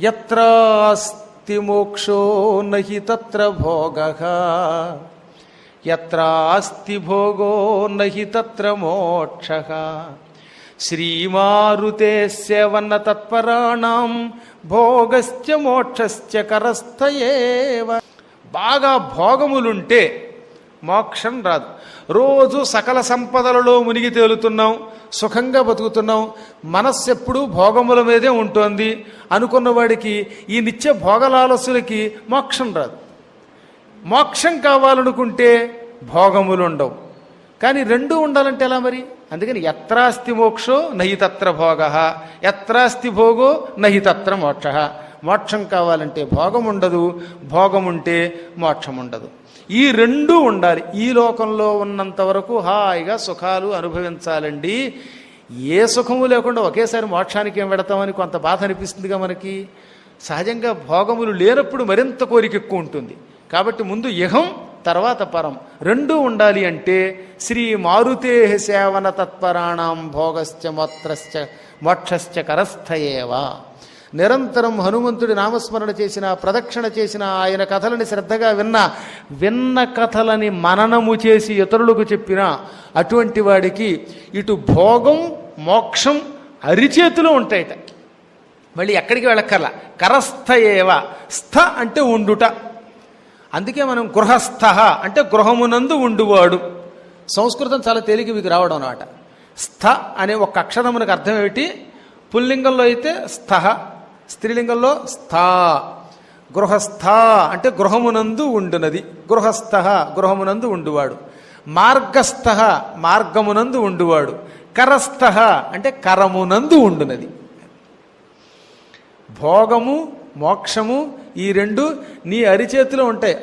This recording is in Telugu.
ఎత్రాస్తి మోక్షో నహి తత్ర భోగ. ఎత్రాస్తి భోగో నహి తత్ర మోక్ష. శ్రీమారుతే సేవన్న తత్పరాణం భోగశ్చ మోక్షశ్చ కరస్థయేవ బాగా భోగములుంటే మోక్షం రాదు. రోజు సకల సంపదలలో మునిగి తేలుతున్నాం సుఖంగా బతుకుతున్నాం. మనస్సు ఎప్పుడూ భోగముల మీదే ఉంటుంది. అనుకున్నవాడికి ఈ నిత్య భోగలాలసులకి మోక్షం రాదు. మోక్షం కావాలనుకుంటే భోగములు ఉండవు కానీ రెండు ఉండాలంటే ఎలా మరి? అందుకని ఎత్రాస్తి మోక్షో నహి తత్ర భోగ ఎత్రాస్తి భోగో నహి తత్ర మోక్ష. మోక్షం కావాలంటే భోగం ఉండదు భోగం ఉంటే మోక్షం ఉండదు ఈ రెండు ఉండాలి. ఈ లోకంలో ఉన్నంత వరకు హాయిగా సుఖాలు అనుభవించాలండి. ఏ సుఖము లేకుండా ఒకేసారి మోక్షానికి ఏం పెడతామని కొంత బాధ అనిపిస్తుందిగా మనకి. సహజంగా భోగములు లేనప్పుడు మరింత కోరిక ఎక్కువ ఉంటుంది. కాబట్టి ముందు ఇహం తర్వాత పరం. రెండూ ఉండాలి అంటే శ్రీ మారుతే సేవన తత్పరాణం భోగశ్చ మోత్రశ్చ మోక్షశ్చ కరస్థయేవా. నిరంతరం హనుమంతుడి నామస్మరణ చేసిన ప్రదక్షిణ చేసిన ఆయన కథలని శ్రద్ధగా విన్న విన్న కథలని మననము చేసి ఇతరులకు చెప్పిన అటువంటి వాడికి ఇటు భోగం మోక్షం అరిచేతిలో ఉంటాయట. మళ్ళీ ఎక్కడికి వెళ్ళక్కర్లా. కరస్థ ఏవ స్థ అంటే ఉండుట. అందుకే మనం గృహస్థ అంటే గృహమునందు ఉండువాడు. సంస్కృతం చాలా తేలిక మీకు రావడం అన్నమాట. స్థ అనే ఒక అక్షరమునకు అర్థం ఏమిటి? పుల్లింగంలో అయితే స్థ స్త్రీలింగంలో స్థా గృహస్థ అంటే గృహమునందు ఉండునది. గృహస్థ గృహమునందు ఉండువాడు. మార్గస్థ మార్గమునందు ఉండువాడు. కరస్థ అంటే కరమునందు ఉండునది. భోగము మోక్షము ఈ రెండు నీ అరిచేతిలో ఉంటాయి.